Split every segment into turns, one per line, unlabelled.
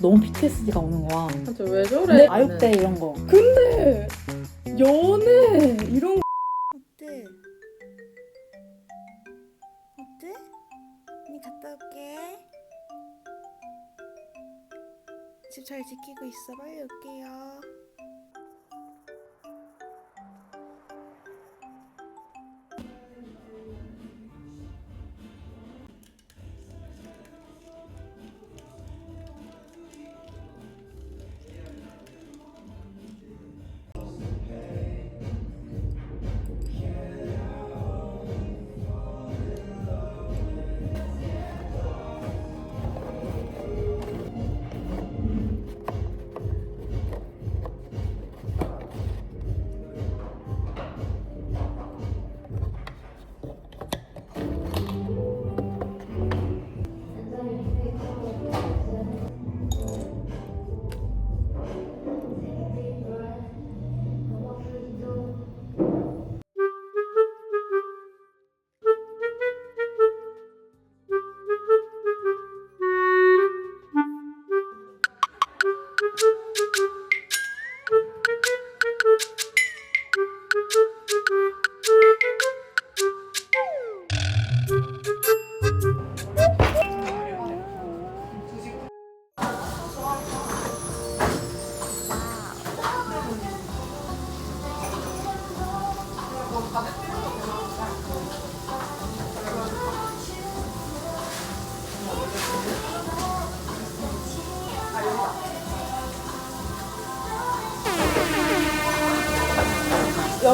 너무 PTSD가 오는 거야.
진짜 왜 저래?
아육대 이런 거.
집 잘 지키고 있어. 빨리 올게요.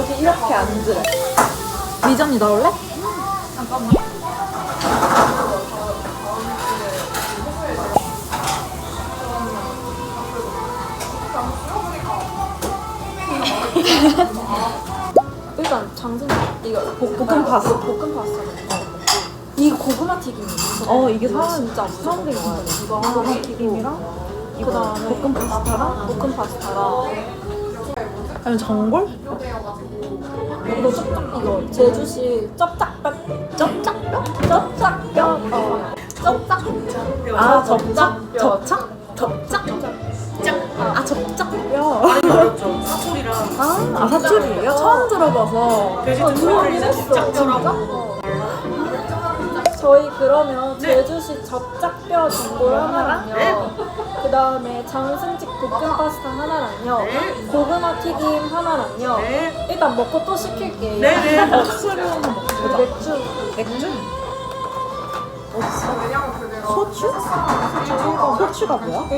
여기 이렇게 앉으래.
미전이 나올래?
일단 장승 이거 볶음 파스 볶음 파스타 이 고구마 튀김이
어 이게
이거
사람
진짜
사람들이
무서운
좋아해.
이거 고구마 튀김이랑 그다음에 볶음 파스타랑 볶음 파스타랑
아니면 전골?
이거 쩝쩝 이거 제주시 쩝짝뼈 쩝짝뼈 쩝짝뼈 어 쩝짝
아 접착? 접착? 접착? 아 접착뼈.
사골이랑
아, 아 사투리예요? 처음 들어봐서.
돼지 등살을 짝짝처럼
저희 그러면 제주시 접짝뼈 전골 하나랑요. 그 다음에 장승집 볶음 파스타 하나랑요.
네.
고구마 튀김 하나랑요.
네.
일단 먹고 또 시킬게요.
네네
어, 술을 한번 먹어보자.
맥주.
맥주? 소주? 소주가 뭐야?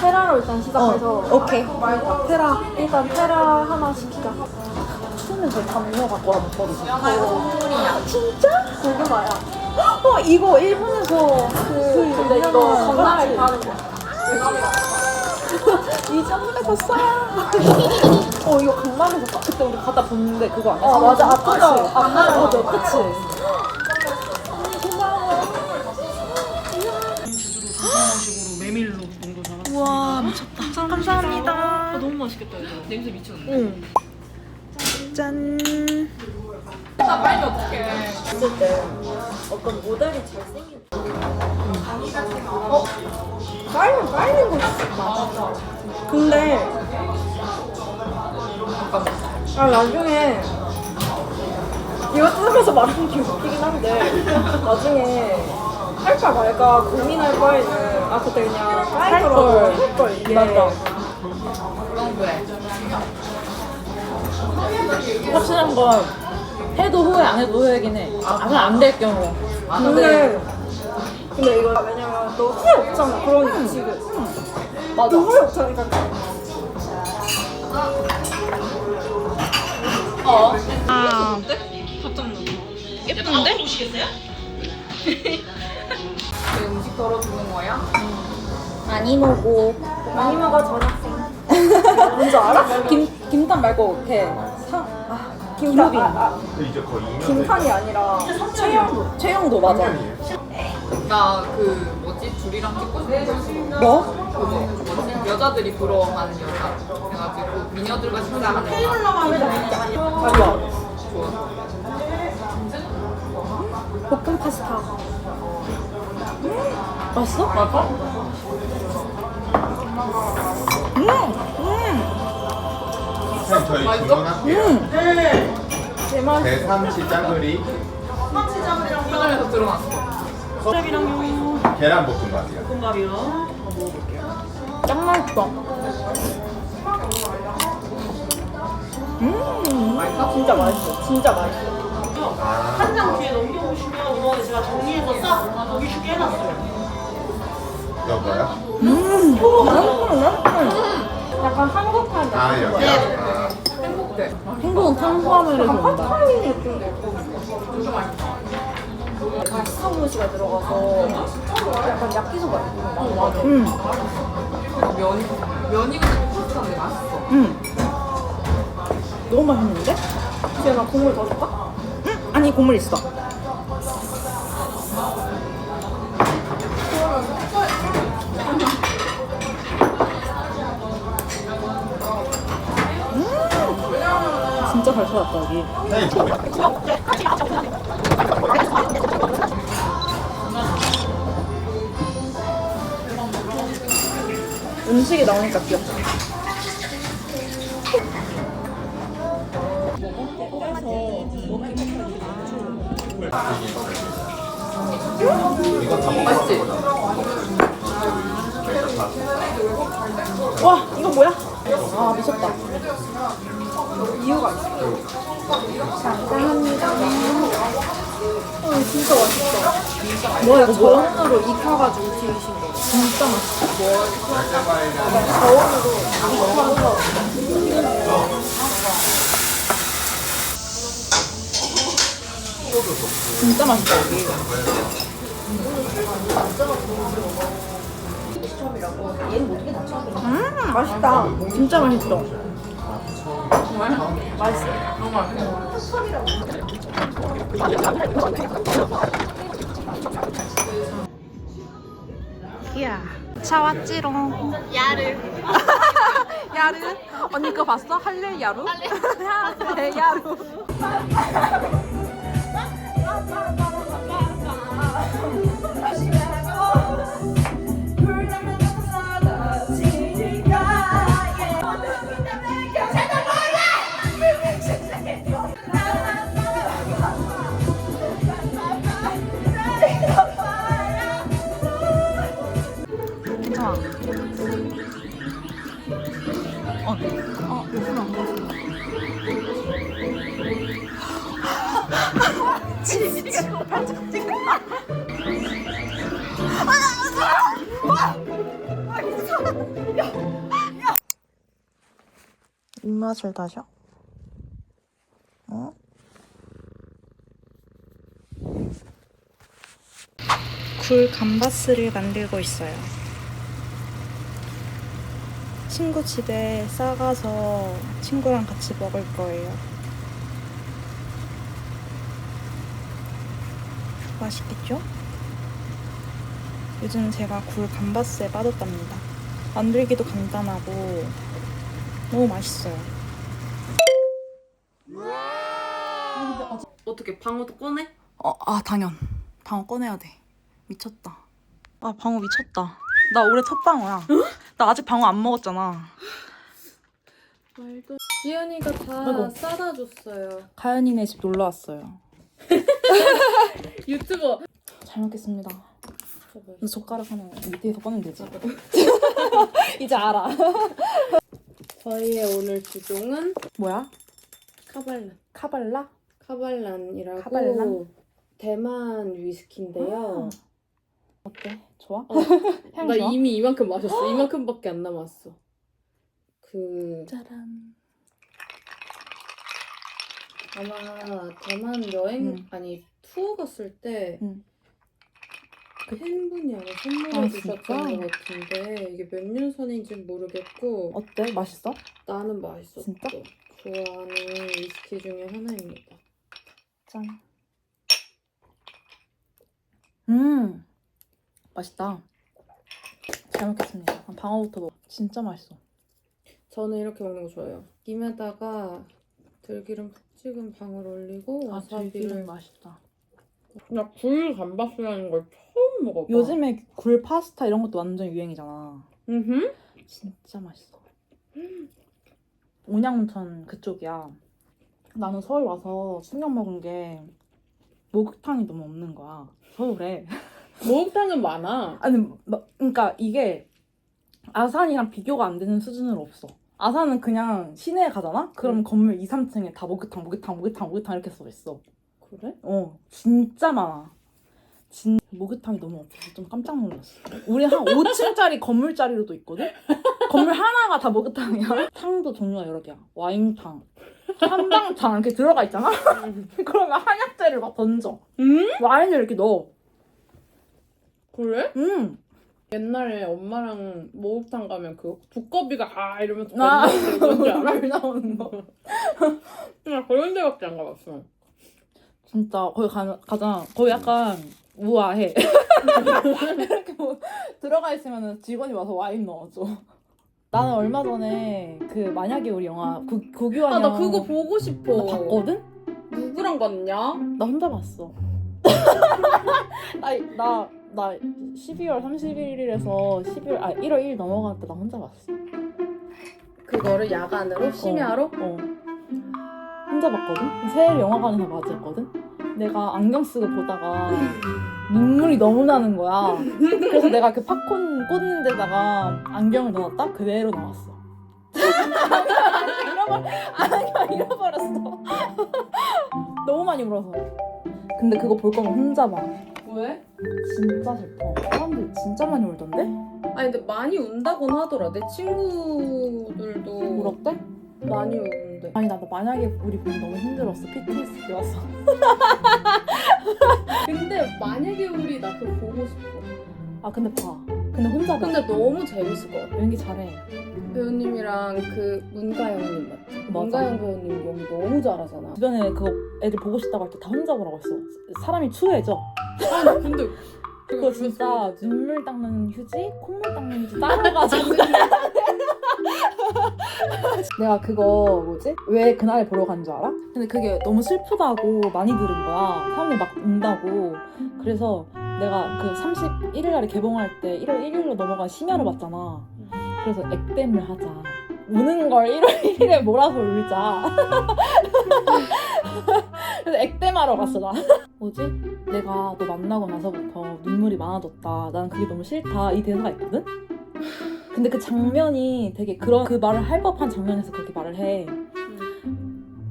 테라로 일단 시작해서
어, 오케이. 테라.
일단 테라 하나 시키자.
추는 저 담요 갖고 와못 버리지.
진짜? 고구마야.
어, 이거 일본에서
그, 근데 이거
거지?
가는 거.
이전에서 싸. 어, 이거 강남에서 사. 그때 우리 갖다 줬는데 그거 아니야?
어, 맞아. 아? 그거. 아,
맞아,
맞아.
그치?
다방식으로 메밀로 농도 잘하고
우와, 미쳤다. 감사합니다.
아, 너무 맛있겠다 이거 냄새 미쳤네
응. 짠.
있을 때 어떤 모델이 잘생긴 어? 빨리 빨리 거 있어 근데 아 나중에 이거 뜯으면서 말하는 게 웃기긴 한데 나중에 할까 말까 고민할 바에는 아 그때 그냥 까이더라도
걸.
할걸 이게
맞아. 확실한 건 해도 후회 안 해도 후회긴 해. 아, 안될 경우.
근데 근데 이거 왜냐면 너 후회 없잖아 그러니까 지금
맞아.
너 후회 없잖아
예쁜데? 오시겠어요? 음식 덜어주는 거야?
많이 먹고.
많이 먹어 전학생 뭔지 알아?
김, 김탄 말고 이렇게 상, 아, 김우빈.
아, 아,
이제 거의 2년
김탄이 아니라
최영도. 최영도 맞아.
나그 뭐지 둘이랑 찍고 싶은 거 있어
뭐?
그거 그 뭐지 여자들이 부러워하는 여자. 그래가지고 미녀들과 식사하는 거.
아, 좋아.
좋아.
볶음 파스타. 맛있어?
선생님 저희
맛있어?
주문할게요.
제맛.
대삼치 짜글이
편의점에서 들어놨어.
계란 볶음밥이요.
짱 맛있어.
맛있어?
진짜 맛있어. 진짜 맛있어.
아,
한 장 뒤에 넘겨보시면 이거는 제가 정리해서 싹 거기 쉽게 해놨어요.
이거 뭐야?
약간 한국판
아 여기요? 아,
행복은 탄수화물에서 온다.
파스타이 느낌인데. 가스사무시가 들어가서 약간 야끼소바 느낌이 나.
응,
면이 면이 근데 파스타인데 맛있어.
응. 너무 맛있는데?
지연아 국물 더 줄까?
응? 아니, 국물 있어.
선생님 뭐야?
음식이 나오니까 귀엽다.
맛있지?
와, 이거 뭐야? 아, 미쳤다.
이유가 있어. 감사합니다. 어, 진짜 맛있어.
뭐야, 이거 뭐야?
저온으로 익혀가지고 튀기신 거.
진짜 맛있어.
저온으로 익혀서
진짜 맛있다, 여기. 음,
맛있다.
진짜 맛있어.
정말? 맛있어. 너무 맛있어.
이야. 차 왔지롱. 야르. 야르? 언니 그거 봤어? 할래 야루? 할래 야루. 입맛을 다셔? 어? 굴 감바스를 만들고 있어요. 친구 집에 싸가서 친구랑 같이 먹을 거예요. 맛있겠죠? 요즘 제가 굴 감바스에 빠졌답니다. 만들기도 간단하고 너무 맛있어요.
어떻게 방어도 꺼내?
어, 아 당연. 방어 꺼내야 돼. 미쳤다. 아 방어 미쳤다. 나 올해 첫 방어야. 나 아직 방어 안 먹었잖아.
말도. 지연이가 다
아이고.
싸다 줬어요.
가연이네 집 놀러 왔어요.
유튜버.
잘 먹겠습니다. 이 젓가락 하나 밑에서 꺼내면 되지. 이제 알아.
저희의 오늘 주종은
뭐야?
카발란.
카발라?
카발란이라고
카발란?
대만 위스키인데요.
어때? 좋아?
어,
향
나
좋아?
이미 이만큼 마셨어. 이만큼밖에 안 남았어. 그
짜란.
아마 대만 여행
응.
아니 투어 갔을 때
응.
팬분이 아마 선물해
아,
주셨던
진짜?
것 같은데 이게 몇년 선인지 모르겠고
어때? 맛있어?
나는 맛있었어.
진짜?
좋아하는 위스키 중에 하나입니다.
짠. 음. 맛있다. 잘 먹겠습니다. 방어부터 먹어. 진짜 맛있어.
저는 이렇게 먹는 거 좋아해요. 김에다가 들기름 푹 찍은 방울 올리고
아,
와사비를
들기름 맛있다.
나 굴 감바스라는 걸 처음 먹어봐.
요즘에 굴 파스타 이런 것도 완전 유행이잖아.
음.
진짜 맛있어. 온양온천 그쪽이야. 나는 서울 와서 충격 먹은 게 목욕탕이 너무 없는 거야. 서울에.
목욕탕은 많아.
아니, 막, 그러니까 이게 아산이랑 비교가 안 되는 수준으로 없어. 아산은 그냥 시내에 가잖아? 그럼 건물 2, 3층에 다 목욕탕, 목욕탕, 목욕탕, 목욕탕 이렇게 써 있어.
그래?
어, 진짜 많아. 진 목욕탕이 너무 없어서 좀 깜짝 놀랐어. 우리 한 5층짜리 건물짜리로도 있거든? 건물 하나가 다 목욕탕이야. 탕도 종류가 여러 개야. 와인탕, 한방탕 이렇게 들어가 있잖아? 그러면 한약재를 막 던져.
음?
와인을 이렇게 넣어.
그래?
음.
옛날에 엄마랑 목욕탕 가면 그 두꺼비가 아 이러면서
아,
뱉는 데 뭔지 알아?
물 나오는 거.
나 그런 데밖에 안 가봤어.
진짜 거기 가, 가잖아. 거기 약간 우아해. 이렇게 뭐 들어가 있으면 직원이 와서 와인 넣어줘. 나는 얼마 전에 그 만약에 우리 영화 구, 구교환
아나 그거 보고 싶어.
나 봤거든?
누구랑 봤냐?
나 혼자 봤어. 나, 나, 나 12월 31일에서 11월, 아, 1월 1일 넘어갈 때 나 혼자 봤어.
그거를 야간으로 심야로?
어. 혼자 봤거든? 새해 영화관에서 맞이했거든? 내가 안경 쓰고 보다가 눈물이 너무 나는 거야. 그래서 내가 그 팝콘 꽂는 데다가 안경을 넣었다? 그대로 나왔어. 잃어버, 안경 잃어버렸어. 너무 많이 울어서. 근데 그거 볼 거면 혼자 봐.
왜?
진짜 슬퍼. 사람들 진짜 많이 울던데?
아니 근데 많이 운다곤 하더라. 내 친구들도
울었대?
많이 우는데.
아니 나도 만약에 우리 보기 너무 힘들었어. PTSD 왔어.
근데 만약에 우리 나 그거 보고 싶어.
아 근데 봐. 근데 혼자 봐.
근데 너무 재밌을 것 같아.
연기 잘해.
배우님이랑 그 문가영님 맞지? 문가영 배우님 연기 너무 잘하잖아.
주변에 그거 애들 보고 싶다고 할 때 다 혼자 보라고 했어. 사람이 추해져.
아니 근데
그거 진짜 눈물 닦는 휴지, 콧물 닦는 휴지 따라가지고. 내가 그거 뭐지? 왜 그날에 보러 간 줄 알아? 근데 그게 너무 슬프다고 많이 들은 거야. 사람들이 막 운다고. 그래서 내가 그 31일 날에 개봉할 때 1월 1일로 넘어간 심야로 봤잖아. 그래서 액땜을 하자. 우는 걸 1월 1일에 몰아서 울자. 그래서 액땜하러 갔어 나. 뭐지? 내가 너 만나고 나서부터 눈물이 많아졌다. 난 그게 너무 싫다. 이 대사가 있거든? 근데 그 장면이 되게 그런 그 말을 할 법한 장면에서 그렇게 말을 해.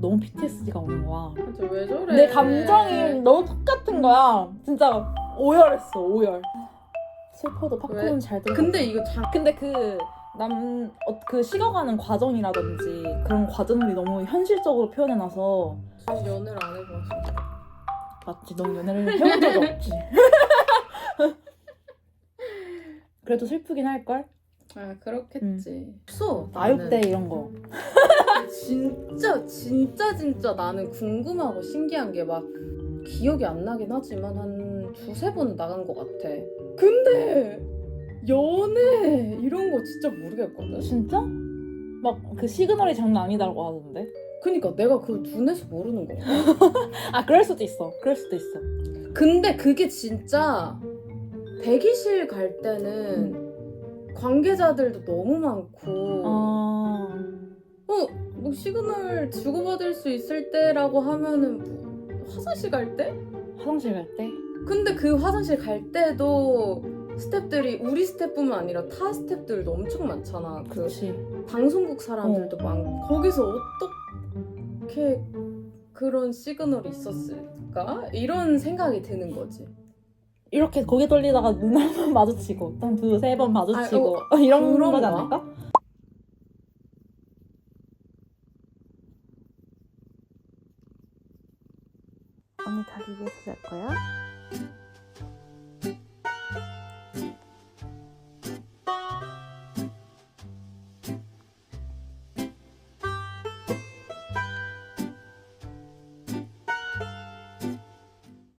너무 PTSD가 오는 거야.
진짜 왜 저래?
내 감정이 너무 똑같은 거야. 진짜 오열했어, 오열. 슬퍼도 팝콘은
왜?
잘 들어.
근데 이거 장
근데 그 남, 어, 그 식어가는 과정이라든지 그런 과정들이 너무 현실적으로 표현해놔서
연애를 안 해봐서.
맞지? 넌 연애를 해본 적이 없지. 그래도 슬프긴 할걸?
아 그렇겠지. 수
나육대 이런 거.
진짜 진짜 진짜 나는 궁금하고 신기한 게 막 기억이 안 나긴 하지만 한 두세 번은 나간 것 같아. 근데 연애 이런 거 진짜 모르겠거든.
진짜? 막 그 시그널이 장난 아니다고 하던데.
그니까 내가 그걸 눈에서 모르는 거야.
아 그럴 수도 있어. 그럴 수도 있어.
근데 그게 진짜 대기실 갈 때는 관계자들도 너무 많고
아
어, 뭐 시그널 주고받을 수 있을 때라고 하면은 뭐 화장실 갈 때?
화장실 갈 때.
근데 그 화장실 갈 때도 스탭들이 우리 스탭뿐만 아니라 타 스탭들도 엄청 많잖아. 그
그렇지.
방송국 사람들도 많고 거기서 어떻게 그런 시그널이 있었을까? 이런 생각이 드는 거지.
이렇게 고개 돌리다가 눈 한 번 마주치고 한 두 세 번 마주치고 이런
그런가?
거지 않을까?